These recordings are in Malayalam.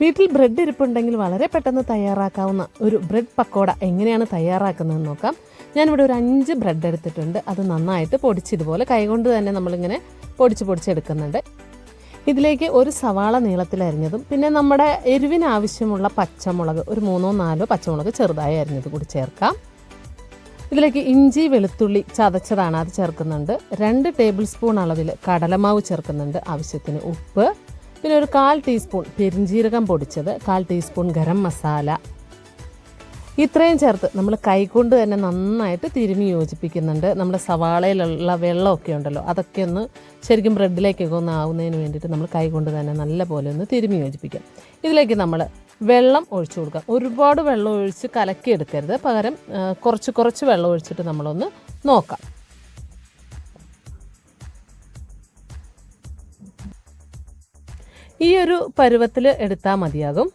വീട്ടിൽ ബ്രെഡ് ഇരിപ്പുണ്ടെങ്കിൽ വളരെ പെട്ടെന്ന് തയ്യാറാക്കാവുന്ന ഒരു ബ്രെഡ് പക്കോട എങ്ങനെയാണ് തയ്യാറാക്കുന്നതെന്ന് നോക്കാം. ഞാനിവിടെ ഒരു അഞ്ച് ബ്രെഡ് എടുത്തിട്ടുണ്ട്. അത് നന്നായിട്ട് പൊടിച്ചിതുപോലെ കൈകൊണ്ട് തന്നെ നമ്മളിങ്ങനെ പൊടിച്ച് പൊടിച്ചെടുക്കുന്നുണ്ട് ഇതിലേക്ക് ഒരു സവാള നീളത്തിൽ അരിഞ്ഞതും പിന്നെ നമ്മുടെ എരിവിന് ആവശ്യമുള്ള പച്ചമുളക് ഒരു മൂന്നോ നാലോ പച്ചമുളക് ചെറുതായി അരിഞ്ഞത് കൂടി ചേർക്കാം. ഇതിലേക്ക് ഇഞ്ചി വെളുത്തുള്ളി ചതച്ചതാണ് അത് ചേർക്കുന്നുണ്ട്. രണ്ട് ടേബിൾ സ്പൂൺ അളവിൽ കടലമാവ് ചേർക്കുന്നുണ്ട് ആവശ്യത്തിന് ഉപ്പ്. പിന്നെ ഒരു കാൽ ടീസ്പൂൺ പെരിഞ്ജീരകം പൊടിച്ചത് കാൽ ടീസ്പൂൺ ഗരം മസാല. ഇത്രയും ചേർത്ത് നമ്മൾ കൈകൊണ്ട് തന്നെ നന്നായിട്ട് തിരുമി യോജിപ്പിക്കുന്നുണ്ട്. നമ്മുടെ സവാളയിലുള്ള വെള്ളമൊക്കെ ഉണ്ടല്ലോ അതൊക്കെ ഒന്ന് ശരിക്കും ബ്രെഡിലേക്കൊക്കെ ഒന്ന് ആവുന്നതിന് വേണ്ടിയിട്ട് നമ്മൾ കൈകൊണ്ട് തന്നെ നല്ല പോലെ ഒന്ന് തിരുമി യോജിപ്പിക്കാം. ഇതിലേക്ക് നമ്മൾ വെള്ളം ഒഴിച്ചു കൊടുക്കാം. ഒരുപാട് വെള്ളം ഒഴിച്ച് കലക്കി എടുക്കരുത് പകരം കുറച്ച് കുറച്ച് വെള്ളം ഒഴിച്ചിട്ട് നമ്മളൊന്ന് നോക്കാം. ഈ ഒരു പരുവത്തിൽ എടുത്താൽ മതിയാകും.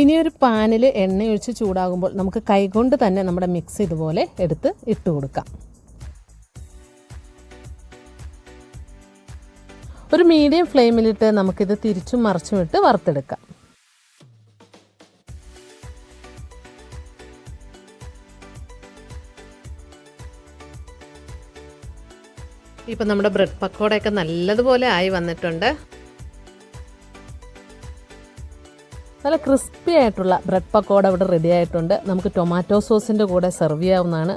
ഇനിയൊരു പാനിൽ എണ്ണ ഒഴിച്ച് ചൂടാകുമ്പോൾ നമുക്ക് കൈകൊണ്ട് തന്നെ നമ്മുടെ മിക്സ് ഇതുപോലെ എടുത്ത് ഇട്ട് കൊടുക്കാം. ഒരു മീഡിയം ഫ്ലെയിമിലിട്ട് നമുക്കിത് തിരിച്ചും മറിച്ചും ഇട്ട് വറുത്തെടുക്കാം. ഇപ്പം നമ്മുടെ ബ്രെഡ് പക്കോടയൊക്കെ നല്ലതുപോലെ ആയി വന്നിട്ടുണ്ട്. നല്ല ക്രിസ്പി ആയിട്ടുള്ള ബ്രെഡ് പക്കോട ഇവിടെ റെഡി ആയിട്ടുണ്ട്. നമുക്ക് ടൊമാറ്റോ സോസിന്റെ കൂടെ സെർവ് ചെയ്യാവുന്നതാണ്.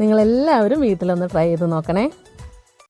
നിങ്ങളെല്ലാവരും വീട്ടിലൊന്ന് ട്രൈ ചെയ്ത് നോക്കണേ.